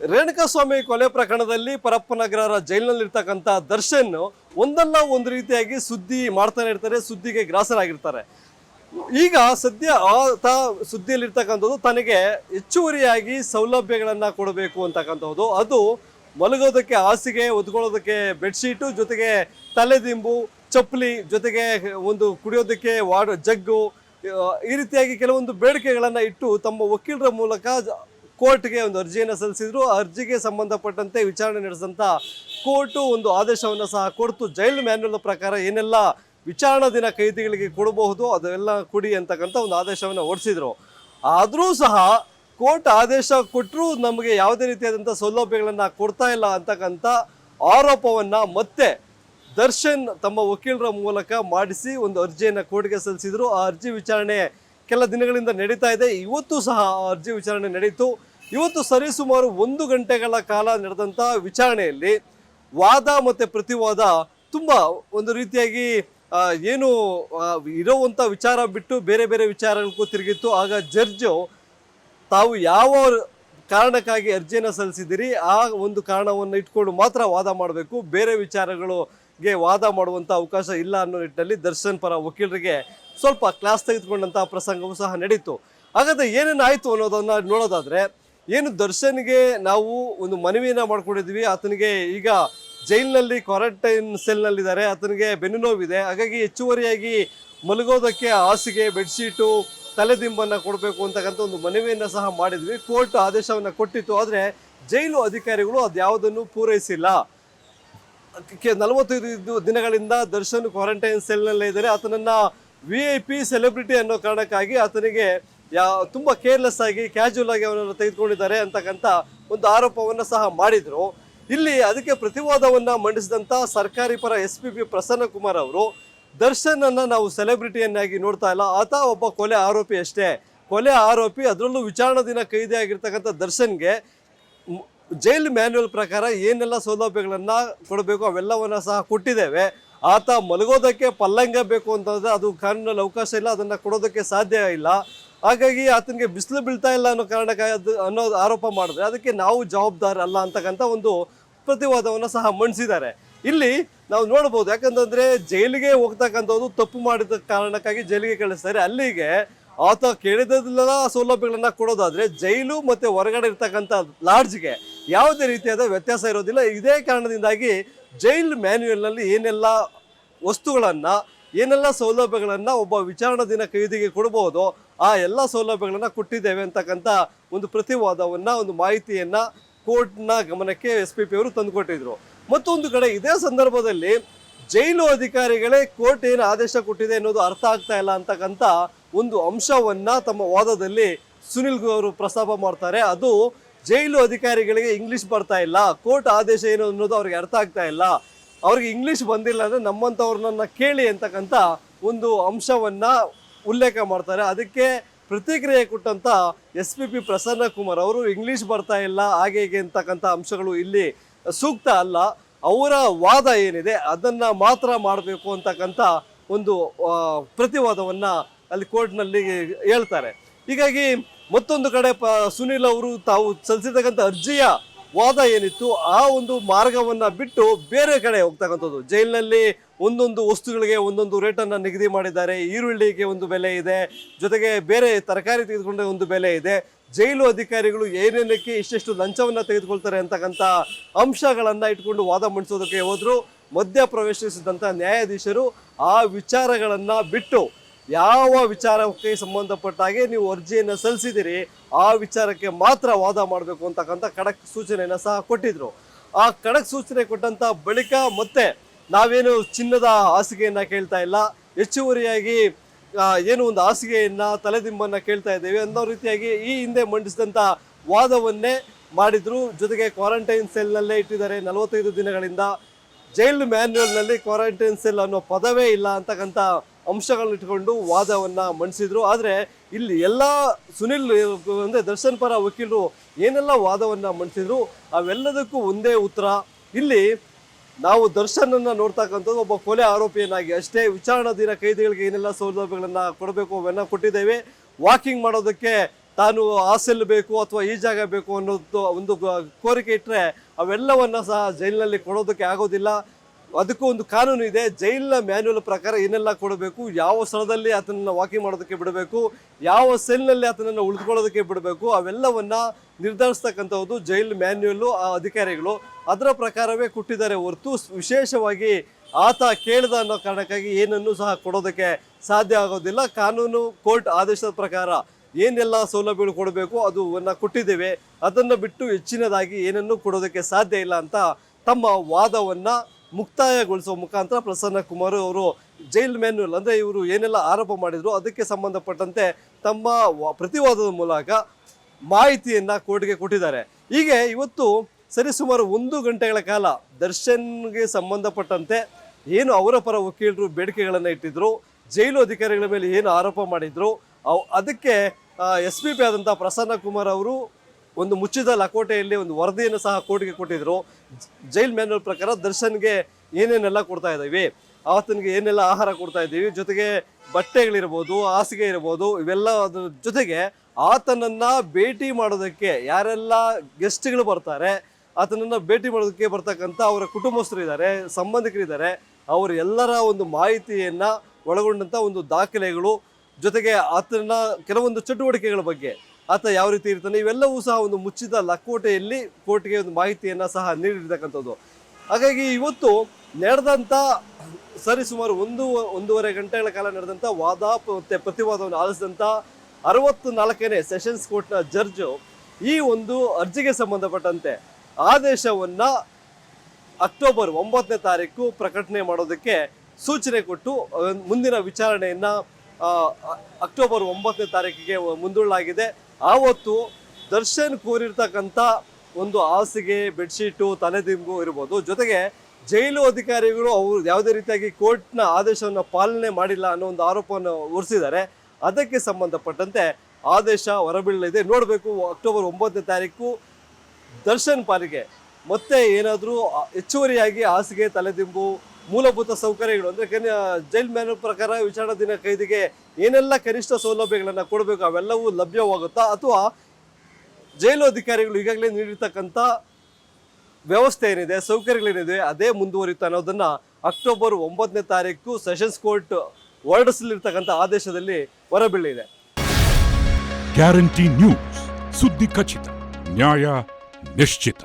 ರೇಣುಕಾಸ್ವಾಮಿ ಕೊಲೆ ಪ್ರಕರಣದಲ್ಲಿ ಪರಪ್ಪನಗರ ಜೈಲಿನಲ್ಲಿರ್ತಕ್ಕಂಥ ದರ್ಶನ್ ಒಂದಲ್ಲ ಒಂದು ರೀತಿಯಾಗಿ ಸುದ್ದಿ ಮಾಡ್ತಾನೆ ಇರ್ತಾರೆ, ಸುದ್ದಿಗೆ ಗ್ರಾಸರಾಗಿರ್ತಾರೆ. ಈಗ ಸದ್ಯ ಆತ ಸುದ್ದಿಯಲ್ಲಿರ್ತಕ್ಕಂಥದ್ದು ತನಗೆ ಹೆಚ್ಚುವರಿಯಾಗಿ ಸೌಲಭ್ಯಗಳನ್ನು ಕೊಡಬೇಕು ಅಂತಕ್ಕಂಥದ್ದು. ಅದು ಮಲಗೋದಕ್ಕೆ ಹಾಸಿಗೆ ಒದ್ಕೊಳ್ಳೋದಕ್ಕೆ ಬೆಡ್ಶೀಟು, ಜೊತೆಗೆ ತಲೆದಿಂಬು, ಚಪ್ಪಲಿ, ಜೊತೆಗೆ ಒಂದು ಕುಡಿಯೋದಕ್ಕೆ ವಾಡ್ ಜಗ್ಗು ಈ ರೀತಿಯಾಗಿ ಕೆಲವೊಂದು ಬೇಡಿಕೆಗಳನ್ನು ಇಟ್ಟು ತಮ್ಮ ವಕೀಲರ ಮೂಲಕ ಕೋರ್ಟ್ಗೆ ಒಂದು ಅರ್ಜಿಯನ್ನು ಸಲ್ಲಿಸಿದ್ರು. ಅರ್ಜಿಗೆ ಸಂಬಂಧಪಟ್ಟಂತೆ ವಿಚಾರಣೆ ನಡೆಸಿದಂಥ ಕೋರ್ಟು ಒಂದು ಆದೇಶವನ್ನು ಸಹ ಕೊಡ್ತು. ಜೈಲು ಮ್ಯಾನ್ಯಲ್ ಪ್ರಕಾರ ಏನೆಲ್ಲ ವಿಚಾರಣಾ ದಿನ ಕೈದಿಗಳಿಗೆ ಕೊಡಬಹುದು, ಅದೆಲ್ಲ ಕೊಡಿ ಅಂತಕ್ಕಂಥ ಒಂದು ಆದೇಶವನ್ನು ಹೊರಡಿಸಿದ್ರು ಆದರೂ ಸಹ ಕೋರ್ಟ್ ಆದೇಶ ಕೊಟ್ಟರೂ ನಮಗೆ ಯಾವುದೇ ರೀತಿಯಾದಂಥ ಸೌಲಭ್ಯಗಳನ್ನು ಕೊಡ್ತಾ ಇಲ್ಲ ಅಂತಕ್ಕಂಥ ಆರೋಪವನ್ನು ಮತ್ತೆ ದರ್ಶನ್ ತಮ್ಮ ವಕೀಲರ ಮೂಲಕ ಮಾಡಿಸಿ ಒಂದು ಅರ್ಜಿಯನ್ನು ಕೋರ್ಟ್ಗೆ ಸಲ್ಲಿಸಿದ್ರು. ಆ ಅರ್ಜಿ ವಿಚಾರಣೆ ಕೆಲ ದಿನಗಳಿಂದ ನಡೀತಾ ಇದೆ. ಇವತ್ತು ಸಹ ಅರ್ಜಿ ವಿಚಾರಣೆ ನಡೆಯಿತು ಇವತ್ತು ಸರಿಸುಮಾರು ಒಂದು ಗಂಟೆಗಳ ಕಾಲ ನಡೆದಂಥ ವಿಚಾರಣೆಯಲ್ಲಿ ವಾದ ಮತ್ತು ಪ್ರತಿವಾದ ತುಂಬ ಒಂದು ರೀತಿಯಾಗಿ ಏನು ಇರೋವಂಥ ವಿಚಾರ ಬಿಟ್ಟು ಬೇರೆ ಬೇರೆ ವಿಚಾರಗಳಿಗೂ ತಿರುಗಿತ್ತು. ಆಗ ಜಡ್ಜು ತಾವು ಯಾವ ಕಾರಣಕ್ಕಾಗಿ ಅರ್ಜಿಯನ್ನು ಸಲ್ಲಿಸಿದಿರಿ ಆ ಒಂದು ಕಾರಣವನ್ನು ಇಟ್ಕೊಂಡು ಮಾತ್ರ ವಾದ ಮಾಡಬೇಕು. ಬೇರೆ ವಿಚಾರಗಳಿಗೆ ವಾದ ಮಾಡುವಂಥ ಅವಕಾಶ ಇಲ್ಲ ಅನ್ನೋ ನಿಟ್ಟಿನಲ್ಲಿ ದರ್ಶನ್ ಪರ ವಕೀಲರಿಗೆ ಸ್ವಲ್ಪ ಕ್ಲಾಸ್ ತೆಗೆದುಕೊಂಡಂಥ ಪ್ರಸಂಗವೂ ಸಹ ನಡೀತು. ಹಾಗಾದ್ರೆ ಏನೇನು ಆಯಿತು ಅನ್ನೋದನ್ನು ನೋಡೋದಾದ್ರೆ, ಏನು ದರ್ಶನ್ಗೆ ನಾವು ಒಂದು ಮನವಿಯನ್ನು ಮಾಡ್ಕೊಂಡಿದ್ವಿ ಆತನಿಗೆ ಈಗ ಜೈಲಿನಲ್ಲಿ ಕ್ವಾರಂಟೈನ್ ಸೆಲ್ನಲ್ಲಿದ್ದಾರೆ, ಆತನಿಗೆ ಬೆನ್ನು ನೋವಿದೆ, ಹಾಗಾಗಿ ಹೆಚ್ಚುವರಿಯಾಗಿ ಮಲಗೋದಕ್ಕೆ ಹಾಸಿಗೆ, ಬೆಡ್ಶೀಟು, ತಲೆದಿಂಬನ್ನು ಕೊಡಬೇಕು ಅಂತಕ್ಕಂಥ ಒಂದು ಮನವಿಯನ್ನು ಸಹ ಮಾಡಿದ್ವಿ. ಕೋರ್ಟ್ ಆದೇಶವನ್ನು ಕೊಟ್ಟಿತ್ತು, ಆದರೆ ಜೈಲು ಅಧಿಕಾರಿಗಳು ಅದ್ಯಾವುದನ್ನು ಪೂರೈಸಿಲ್ಲ. ನಲವತ್ತೈದು ದಿನಗಳಿಂದ ದರ್ಶನ್ ಕ್ವಾರಂಟೈನ್ ಸೆಲ್ನಲ್ಲೇ ಇದ್ದಾರೆ. ಆತನನ್ನ ವಿ ಐ ಪಿ ಸೆಲೆಬ್ರಿಟಿ ಅನ್ನೋ ಕಾರಣಕ್ಕಾಗಿ ಆತನಿಗೆ ಯಾ ತುಂಬ ಕೇರ್ಲೆಸ್ ಆಗಿ ಕ್ಯಾಶುವಲ್ ಆಗಿ ಅವನನ್ನು ತೆಗೆದುಕೊಂಡಿದ್ದಾರೆ ಅಂತಕ್ಕಂಥ ಒಂದು ಆರೋಪವನ್ನು ಸಹ ಮಾಡಿದ್ರು. ಇಲ್ಲಿ ಅದಕ್ಕೆ ಪ್ರತಿವಾದವನ್ನ ಮಂಡಿಸಿದಂಥ ಸರ್ಕಾರಿ ಪರ S P P Prasanna Kumar ಅವರು ದರ್ಶನ್ ಅನ್ನ ನಾವು ಸೆಲೆಬ್ರಿಟಿಯನ್ನಾಗಿ ನೋಡ್ತಾ ಇಲ್ಲ. ಆತ ಒಬ್ಬ ಕೊಲೆ ಆರೋಪಿ ಅಷ್ಟೇ. ಕೊಲೆ ಆರೋಪಿ, ಅದರಲ್ಲೂ ವಿಚಾರಣಾ ದಿನ ಕೈದಿಯಾಗಿರ್ತಕ್ಕಂಥ ದರ್ಶನ್ಗೆ ಜೈಲ್ ಮ್ಯಾನ್ಯುವಲ್ ಪ್ರಕಾರ ಏನೆಲ್ಲ ಸೌಲಭ್ಯಗಳನ್ನು ಕೊಡಬೇಕು ಅವೆಲ್ಲವನ್ನ ಸಹ ಕೊಟ್ಟಿದ್ದೇವೆ. ಆತ ಮಲಗೋದಕ್ಕೆ ಪಲ್ಲಂಗ ಬೇಕು ಅಂತಂದರೆ ಅದು ಕಾನೂನಲ್ಲಿ ಅವಕಾಶ ಇಲ್ಲ, ಅದನ್ನು ಕೊಡೋದಕ್ಕೆ ಸಾಧ್ಯ ಇಲ್ಲ. ಹಾಗಾಗಿ ಆತನಿಗೆ ಬಿಸಿಲು ಬೀಳ್ತಾ ಇಲ್ಲ ಅನ್ನೋ ಕಾರಣಕ್ಕೆ ಅದು ಅನ್ನೋ ಆರೋಪ ಮಾಡಿದ್ರೆ ಅದಕ್ಕೆ ನಾವು ಜವಾಬ್ದಾರ ಅಲ್ಲ ಅಂತಕ್ಕಂಥ ಒಂದು ಪ್ರತಿವಾದವನ್ನು ಸಹ ಮಂಡಿಸಿದ್ದಾರೆ. ಇಲ್ಲಿ ನಾವು ನೋಡ್ಬೋದು ಯಾಕಂತಂದರೆ ಜೈಲಿಗೆ ಹೋಗ್ತಕ್ಕಂಥದ್ದು ತಪ್ಪು ಮಾಡಿದ ಕಾರಣಕ್ಕಾಗಿ ಜೈಲಿಗೆ ಕಳಿಸ್ತಾರೆ. ಅಲ್ಲಿಗೆ ಆತ ಕೇಳಿದಲ್ಲ ಸೌಲಭ್ಯಗಳನ್ನು ಕೊಡೋದಾದರೆ ಜೈಲು ಮತ್ತು ಹೊರಗಡೆ ಇರ್ತಕ್ಕಂಥ ಲಾಡ್ಜ್ಗೆ ಯಾವುದೇ ರೀತಿಯಾದ ವ್ಯತ್ಯಾಸ ಇರೋದಿಲ್ಲ. ಇದೇ ಕಾರಣದಿಂದಾಗಿ ಜೈಲ್ ಮ್ಯಾನ್ಯುಯಲ್ನಲ್ಲಿ ಏನೆಲ್ಲ ವಸ್ತುಗಳನ್ನು, ಏನೆಲ್ಲ ಸೌಲಭ್ಯಗಳನ್ನು ಒಬ್ಬ ವಿಚಾರಣಾ ದಿನ ಕೈದಿಗೆ ಕೊಡಬಹುದು ಆ ಎಲ್ಲ ಸೌಲಭ್ಯಗಳನ್ನು ಕೊಟ್ಟಿದ್ದೇವೆ ಅಂತಕ್ಕಂಥ ಒಂದು ಪ್ರತಿವಾದವನ್ನ, ಒಂದು ಮಾಹಿತಿಯನ್ನ ಕೋರ್ಟ್ನ ಗಮನಕ್ಕೆ ಎಸ್ ಪಿ ಪಿ ಅವರು ತಂದುಕೊಟ್ಟಿದ್ರು. ಮತ್ತೊಂದು ಕಡೆ ಇದೇ ಸಂದರ್ಭದಲ್ಲಿ ಜೈಲು ಅಧಿಕಾರಿಗಳೇ ಕೋರ್ಟ್ ಏನು ಆದೇಶ ಕೊಟ್ಟಿದೆ ಅನ್ನೋದು ಅರ್ಥ ಆಗ್ತಾ ಇಲ್ಲ ಅಂತಕ್ಕಂಥ ಒಂದು ಅಂಶವನ್ನ ತಮ್ಮ ವಾದದಲ್ಲಿ ಸುನಿಲ್ ಅವರು ಪ್ರಸ್ತಾಪ ಮಾಡ್ತಾರೆ. ಅದು ಜೈಲು ಅಧಿಕಾರಿಗಳಿಗೆ ಇಂಗ್ಲಿಷ್ ಬರ್ತಾ ಇಲ್ಲ. ಕೋರ್ಟ್ ಆದೇಶ ಏನು ಅನ್ನೋದು ಅವ್ರಿಗೆ ಅರ್ಥ ಆಗ್ತಾ ಇಲ್ಲ. ಅವ್ರಿಗೆ ಇಂಗ್ಲಿಷ್ ಬಂದಿಲ್ಲ ಅಂದ್ರೆ ನಮ್ಮಂಥವ್ರನ್ನ ಕೇಳಿ ಅಂತಕ್ಕಂಥ ಒಂದು ಅಂಶವನ್ನ ಉಲ್ಲೇಖ ಮಾಡ್ತಾರೆ. ಅದಕ್ಕೆ ಪ್ರತಿಕ್ರಿಯೆ ಕೊಟ್ಟಂತ S P P Prasanna Kumar ಅವರು ಇಂಗ್ಲಿಷ್ ಬರ್ತಾ ಇಲ್ಲ, ಹಾಗೆ ಹೀಗೆ ಅಂತಕ್ಕಂಥ ಅಂಶಗಳು ಇಲ್ಲಿ ಸೂಕ್ತ ಅಲ್ಲ. ಅವರ ವಾದ ಏನಿದೆ ಅದನ್ನ ಮಾತ್ರ ಮಾಡಬೇಕು ಅಂತಕ್ಕಂಥ ಒಂದು ಪ್ರತಿವಾದವನ್ನ ಅಲ್ಲಿ ಕೋರ್ಟ್ನಲ್ಲಿ ಹೇಳ್ತಾರೆ. ಹೀಗಾಗಿ ಮತ್ತೊಂದು ಕಡೆ ಸುನಿಲ್ ಅವರು ತಾವು ಸಲ್ಲಿಸಿರ್ತಕ್ಕಂಥ ಅರ್ಜಿಯ ವಾದ ಏನಿತ್ತು, ಆ ಒಂದು ಮಾರ್ಗವನ್ನ ಬಿಟ್ಟು ಬೇರೆ ಕಡೆ ಹೋಗ್ತಕ್ಕಂಥದ್ದು. ಜೈಲಿನಲ್ಲಿ ಒಂದೊಂದು ವಸ್ತುಗಳಿಗೆ ಒಂದೊಂದು ರೇಟನ್ನು ನಿಗದಿ ಮಾಡಿದ್ದಾರೆ, ಈರುಳ್ಳಿಗೆ ಒಂದು ಬೆಲೆ ಇದೆ, ಜೊತೆಗೆ ಬೇರೆ ತರಕಾರಿ ತೆಗೆದುಕೊಂಡ ಒಂದು ಬೆಲೆ ಇದೆ. ಜೈಲು ಅಧಿಕಾರಿಗಳು ಏನೇನಕ್ಕೆ ಇಷ್ಟೆಷ್ಟು ಲಂಚವನ್ನು ತೆಗೆದುಕೊಳ್ತಾರೆ ಅಂತಕ್ಕಂಥ ಅಂಶಗಳನ್ನ ಇಟ್ಕೊಂಡು ವಾದ ಮಂಡಿಸೋದಕ್ಕೆ ಹೋದ್ರು ಮಧ್ಯ ಪ್ರವೇಶಿಸಿದಂಥ ನ್ಯಾಯಾಧೀಶರು ಆ ವಿಚಾರಗಳನ್ನ ಬಿಟ್ಟು ಯಾವ ವಿಚಾರಕ್ಕೆ ಸಂಬಂಧಪಟ್ಟಾಗೆ ನೀವು ಅರ್ಜಿಯನ್ನು ಸಲ್ಲಿಸಿದಿರಿ, ಆ ವಿಚಾರಕ್ಕೆ ಮಾತ್ರ ವಾದ ಮಾಡಬೇಕು ಅಂತಕ್ಕಂಥ ಖಡಕ್ ಸೂಚನೆಯನ್ನು ಸಹ ಕೊಟ್ಟಿದ್ರು. ಆ ಖಡಕ್ ಸೂಚನೆ ಕೊಟ್ಟಂತ ಬಳಿಕ ಮತ್ತೆ ನಾವೇನು ಚಿನ್ನದ ಹಾಸಿಗೆಯನ್ನು ಕೇಳ್ತಾ ಇಲ್ಲ, ಹೆಚ್ಚುವರಿಯಾಗಿ ಏನು ಒಂದು ಹಾಸಿಗೆಯನ್ನು, ತಲೆದಿಂಬನ್ನು ಕೇಳ್ತಾ ಇದ್ದೇವೆ ಅನ್ನೋ ರೀತಿಯಾಗಿ ಈ ಹಿಂದೆ ಮಂಡಿಸಿದಂತ ವಾದವನ್ನೇ ಮಾಡಿದ್ರು. ಜೊತೆಗೆ ಕ್ವಾರಂಟೈನ್ ಸೆಲ್ನಲ್ಲೇ ಇಟ್ಟಿದ್ದಾರೆ ನಲವತ್ತೈದು ದಿನಗಳಿಂದ. ಜೈಲ್ ಮ್ಯಾನ್ಯುಯಲ್ನಲ್ಲಿ ಕ್ವಾರಂಟೈನ್ ಸೆಲ್ ಅನ್ನೋ ಪದವೇ ಇಲ್ಲ ಅಂತಕ್ಕಂಥ ಅಂಶಗಳನ್ನ ಇಟ್ಕೊಂಡು ವಾದವನ್ನ ಮಂಡಿಸಿದ್ರು ಆದರೆ ಇಲ್ಲಿ ಎಲ್ಲ ಸುನಿಲ್ ಅಂದರೆ ದರ್ಶನ್ ಪರ ವಕೀಲರು ಏನೆಲ್ಲ ವಾದವನ್ನ ಮಂಡಿಸಿದ್ರು ಅವೆಲ್ಲದಕ್ಕೂ ಒಂದೇ ಉತ್ತರ. ಇಲ್ಲಿ ನಾವು ದರ್ಶನನ್ನ ನೋಡ್ತಕ್ಕಂಥದ್ದು ಒಬ್ಬ ಕೊಲೆ ಆರೋಪಿಯನ್ನಾಗಿ ಅಷ್ಟೇ ವಿಚಾರಣಾ ದಿನ ಕೈದಿಗಳಿಗೆ ಏನೆಲ್ಲ ಸೌಲಭ್ಯಗಳನ್ನ ಕೊಡಬೇಕು, ಅವೆಲ್ಲ ಕೊಟ್ಟಿದ್ದೇವೆ. ವಾಕಿಂಗ್ ಮಾಡೋದಕ್ಕೆ ತಾನು ಆ ಸೆಲ್ ಬೇಕು ಅಥವಾ ಈ ಜಾಗ ಬೇಕು ಅನ್ನೋದು ಒಂದು ಕೋರಿಕೆ ಇಟ್ಟರೆ ಅವೆಲ್ಲವನ್ನ ಸಹ ಜೈಲಿನಲ್ಲಿ ಕೊಡೋದಕ್ಕೆ ಆಗೋದಿಲ್ಲ. ಅದಕ್ಕೂ ಒಂದು ಕಾನೂನು ಇದೆ. ಜೈಲಿನ ಮ್ಯಾನ್ಯುವಲ್ ಪ್ರಕಾರ ಏನೆಲ್ಲ ಕೊಡಬೇಕು, ಯಾವ ಸ್ಥಳದಲ್ಲಿ ಅದನ್ನು ವಾಕಿಂಗ್ ಮಾಡೋದಕ್ಕೆ ಬಿಡಬೇಕು, ಯಾವ ಸೆಲ್ನಲ್ಲಿ ಆತನನ್ನು ಉಳಿದುಕೊಳ್ಳೋದಕ್ಕೆ ಬಿಡಬೇಕು, ಅವೆಲ್ಲವನ್ನು ನಿರ್ಧರಿಸ್ತಕ್ಕಂಥದ್ದು ಜೈಲ್ ಮ್ಯಾನ್ಯುವಲ್ಲು ಆ ಅಧಿಕಾರಿಗಳು. ಅದರ ಪ್ರಕಾರವೇ ಕೊಟ್ಟಿದ್ದಾರೆ ಹೊರತು ವಿಶೇಷವಾಗಿ ಆತ ಕೇಳಿದ ಅನ್ನೋ ಕಾರಣಕ್ಕಾಗಿ ಏನನ್ನೂ ಸಹ ಕೊಡೋದಕ್ಕೆ ಸಾಧ್ಯ ಆಗೋದಿಲ್ಲ. ಕಾನೂನು ಕೋರ್ಟ್ ಆದೇಶದ ಪ್ರಕಾರ ಏನೆಲ್ಲ ಸೌಲಭ್ಯಗಳು ಕೊಡಬೇಕು ಅದನ್ನ ಕೊಟ್ಟಿದ್ದೇವೆ. ಅದನ್ನು ಬಿಟ್ಟು ಹೆಚ್ಚಿನದಾಗಿ ಏನನ್ನೂ ಕೊಡೋದಕ್ಕೆ ಸಾಧ್ಯ ಇಲ್ಲ ಅಂತ ತಮ್ಮ ವಾದವನ್ನ ಮುಕ್ತಾಯಗೊಳಿಸುವ ಮುಖಾಂತರ ಪ್ರಸನ್ನ ಕುಮಾರ್ ಅವರು ಜೈಲ್ ಮ್ಯಾನ್ಯುವಲ್ ಅಂದರೆ ಇವರು ಏನೆಲ್ಲ ಆರೋಪ ಮಾಡಿದ್ರು, ಅದಕ್ಕೆ ಸಂಬಂಧಪಟ್ಟಂತೆ ತಮ್ಮ ಪ್ರತಿವಾದದ ಮೂಲಕ ಮಾಹಿತಿಯನ್ನು ಕೋರ್ಟ್ಗೆ ಕೊಟ್ಟಿದ್ದಾರೆ. ಹೀಗೆ ಇವತ್ತು ಸರಿಸುಮಾರು ಒಂದು ಗಂಟೆಗಳ ಕಾಲ ದರ್ಶನ್ಗೆ ಸಂಬಂಧಪಟ್ಟಂತೆ ಏನು ಅವರ ಪರ ವಕೀಲರು ಬೇಡಿಕೆಗಳನ್ನು ಇಟ್ಟಿದ್ರು ಜೈಲು ಅಧಿಕಾರಿಗಳ ಮೇಲೆ ಏನು ಆರೋಪ ಮಾಡಿದ್ರು ಅದಕ್ಕೆ ಎಸ್ ಪಿ ಪಿ ಆದಂಥ ಪ್ರಸನ್ನ ಕುಮಾರ್ ಅವರು ಒಂದು ಮುಚ್ಚಿದ ಲಕೋಟೆಯಲ್ಲಿ ಒಂದು ವರದಿಯನ್ನು ಸಹ ಕೋರ್ಟ್ಗೆ ಕೊಟ್ಟಿದ್ರು. ಜೈಲ್ ಮ್ಯಾನ್ಯಲ್ ಪ್ರಕಾರ ದರ್ಶನ್ಗೆ ಏನೇನೆಲ್ಲ ಕೊಡ್ತಾ ಇದ್ದೀವಿ ಆತನಿಗೆ ಏನೆಲ್ಲ ಆಹಾರ ಕೊಡ್ತಾ ಇದ್ದೀವಿ ಜೊತೆಗೆ ಬಟ್ಟೆಗಳಿರ್ಬೋದು, ಹಾಸಿಗೆ ಇರ್ಬೋದು ಇವೆಲ್ಲ ಅದ್ರ ಜೊತೆಗೆ ಆತನನ್ನು ಭೇಟಿ ಮಾಡೋದಕ್ಕೆ ಯಾರೆಲ್ಲ ಗೆಸ್ಟ್ಗಳು ಬರ್ತಾರೆ, ಆತನನ್ನು ಭೇಟಿ ಮಾಡೋದಕ್ಕೆ ಬರ್ತಕ್ಕಂಥ ಅವರ ಕುಟುಂಬಸ್ಥರು ಇದ್ದಾರೆ ಸಂಬಂಧಿಕರಿದ್ದಾರೆ ಅವರ ಎಲ್ಲರ ಒಂದು ಮಾಹಿತಿಯನ್ನು ಒಳಗೊಂಡಂಥ ಒಂದು ದಾಖಲೆಗಳು, ಜೊತೆಗೆ ಆತನ ಕೆಲವೊಂದು ಚಟುವಟಿಕೆಗಳ ಬಗ್ಗೆ ಆತ ಯಾವ ರೀತಿ ಇರ್ತಾನೆ, ಇವೆಲ್ಲವೂ ಸಹ ಒಂದು ಮುಚ್ಚಿದ ಲಕೋಟೆಯಲ್ಲಿ ಕೋರ್ಟ್ಗೆ ಒಂದು ಮಾಹಿತಿಯನ್ನ ಸಹ ನೀಡಿರ್ತಕ್ಕಂಥದ್ದು. ಹಾಗಾಗಿ ಇವತ್ತು ನಡೆದಂಥ ಸರಿಸುಮಾರು ಒಂದು, ಒಂದೂವರೆ ಗಂಟೆಗಳ ಕಾಲ ನಡೆದಂಥ ವಾದ ಮತ್ತೆ ಪ್ರತಿವಾದವನ್ನು ಆಲಿಸಿದಂಥ ಅರವತ್ತು ನಾಲ್ಕನೇ ಸೆಷನ್ಸ್ ಕೋರ್ಟ್ನ ಜಡ್ಜು ಈ ಒಂದು ಅರ್ಜಿಗೆ ಸಂಬಂಧಪಟ್ಟಂತೆ ಆದೇಶವನ್ನ ಅಕ್ಟೋಬರ್ ಒಂಬತ್ತನೇ ತಾರೀಕು ಪ್ರಕಟಣೆ ಮಾಡೋದಕ್ಕೆ ಸೂಚನೆ ಕೊಟ್ಟು, ಮುಂದಿನ ವಿಚಾರಣೆಯನ್ನು ಅಕ್ಟೋಬರ್ ಒಂಬತ್ತನೇ ತಾರೀಕಿಗೆ ಮುಂದೂಡಲಾಗಿದೆ. ಆವತ್ತು ದರ್ಶನ್ ಕೋರಿರ್ತಕ್ಕಂಥ ಒಂದು ಹಾಸಿಗೆ, ಬೆಡ್ಶೀಟು, ತಲೆದಿಂಬು ಇರ್ಬೋದು. ಜೊತೆಗೆ ಜೈಲು ಅಧಿಕಾರಿಗಳು ಅವರು ಯಾವುದೇ ರೀತಿಯಾಗಿ ಕೋರ್ಟ್ನ ಆದೇಶವನ್ನು ಪಾಲನೆ ಮಾಡಿಲ್ಲ ಅನ್ನೋ ಒಂದು ಆರೋಪವನ್ನು ಹೊರಿಸಿದ್ದಾರೆ. ಅದಕ್ಕೆ ಸಂಬಂಧಪಟ್ಟಂತೆ ಆದೇಶ ಹೊರಬೀಳಲಿದೆ. ನೋಡಬೇಕು, ಅಕ್ಟೋಬರ್ ಒಂಬತ್ತನೇ ತಾರೀಕು ದರ್ಶನ್ ಪಾಲಿಗೆ ಮತ್ತೆ ಏನಾದರೂ ಹೆಚ್ಚುವರಿಯಾಗಿ ಹಾಸಿಗೆ, ತಲೆದಿಂಬು ಮೂಲಭೂತ ಸೌಕರ್ಯಗಳು ಅಂದರೆ ಜೈಲ್ ಮ್ಯಾನ್ ಪ್ರಕಾರ ವಿಚಾರಣಾಧೀನ ಕೈದಿಗೆ ಏನೆಲ್ಲ ಕನಿಷ್ಠ ಸೌಲಭ್ಯಗಳನ್ನು ಕೊಡಬೇಕು ಅವೆಲ್ಲವೂ ಲಭ್ಯವಾಗುತ್ತಾ? ಅಥವಾ ಜೈಲು ಅಧಿಕಾರಿಗಳು ಈಗಾಗಲೇ ನೀಡಿರ್ತಕ್ಕಂಥ ವ್ಯವಸ್ಥೆ ಏನಿದೆ, ಸೌಕರ್ಯಗಳೇನಿದೆ, ಅದೇ ಮುಂದುವರಿಯುತ್ತೆ ಅನ್ನೋದನ್ನ ಅಕ್ಟೋಬರ್ ಒಂಬತ್ತನೇ ತಾರೀಕು ಸೆಷನ್ಸ್ ಕೋರ್ಟ್ ಹೊರಡಿಸಲಿರ್ತಕ್ಕಂಥ ಆದೇಶದಲ್ಲಿ ಹೊರಬೀಳಿದೆ. ಗ್ಯಾರಂಟಿ ನ್ಯೂಸ್, ಸುದ್ದಿ ಖಚಿತ, ನ್ಯಾಯ ನಿಶ್ಚಿತ.